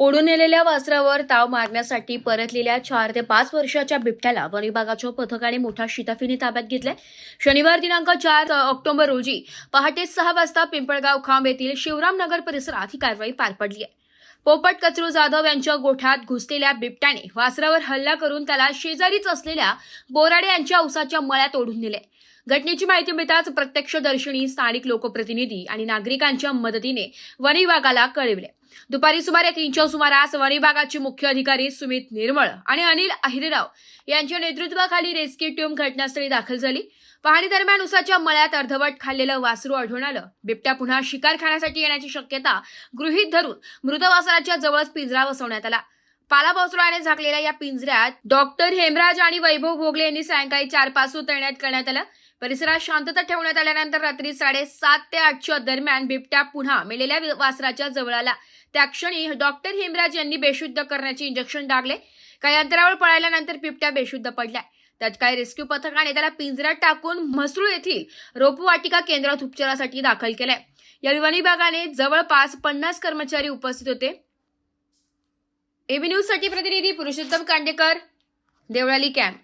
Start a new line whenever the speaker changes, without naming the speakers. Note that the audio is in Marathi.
ओढून नेलेल्या वासरावर ताव मारण्यासाठी परतलेल्या चार ते पाच वर्षाच्या बिबट्याला वन विभागाच्या पथकाने मोठ्या शिताफीने ताब्यात घेतलंय. शनिवार दिनांक चार ऑक्टोबर रोजी पहाटे सहा वाजता पिंपळगाव खांब येथील शिवरामनगर परिसरात ही कारवाई पार पडली आहे. पोपट कचरू जाधव यांच्या गोठ्यात घुसलेल्या बिबट्याने वासरावर हल्ला करून त्याला शेजारीच असलेल्या बोराडे यांच्या उसाच्या मळ्यात ओढून नेले घटनेची माहिती मिळताच प्रत्यक्षदर्शनी स्थानिक लोकप्रतिनिधी आणि नागरिकांच्या मदतीने वन विभागाला कळविले दुपारी सुमारे तीनच्या सुमारास वन विभागाचे मुख्य अधिकारी सुमित निर्मळ आणि अनिल अहिरेराव यांच्या नेतृत्वाखाली रेस्क्यू टीम घटनास्थळी दाखल झाली. पाहणी दरम्यान उसाच्या मळ्यात अर्धवट खाल्लेलं वासरू आढळून आलं. बिबट्या पुन्हा शिकार खाण्यासाठी येण्याची शक्यता गृहीत धरून मृत वासराच्या जवळच पिंजरा बसवण्यात आला. पालापाचोळ्याने झाकलेल्या या पिंजऱ्यात डॉक्टर हेमराज आणि वैभव भोगले यांनी सायंकाळी चार पाच उतरण्यात करण्यात आलं. परिसरात शांतता ठेवण्यात आल्यानंतर रात्री साडेसात ते आठच्या दरम्यान बिबट्या पुन्हा मेलेल्या वासराच्या जवळ आला त्या क्षणी डॉक्टर हेमराज यांनी बेशुद्ध करण्याचे इंजेक्शन डागले. काही अंतरावर पळाल्यानंतर बिबट्या बेशुद्ध पडलाय. तत्काळ रेस्क्यू पथकाने त्याला पिंजऱ्यात टाकून म्हसरूळ येथील रोपवाटिका केंद्रात उपचारासाठी दाखल केलाय या वन विभागाने जवळपास पन्नास कर्मचारी उपस्थित होते. एबी न्यूजसाठी प्रतिनिधी पुरुषोत्तम कांडेकर देवळाली कॅम्प.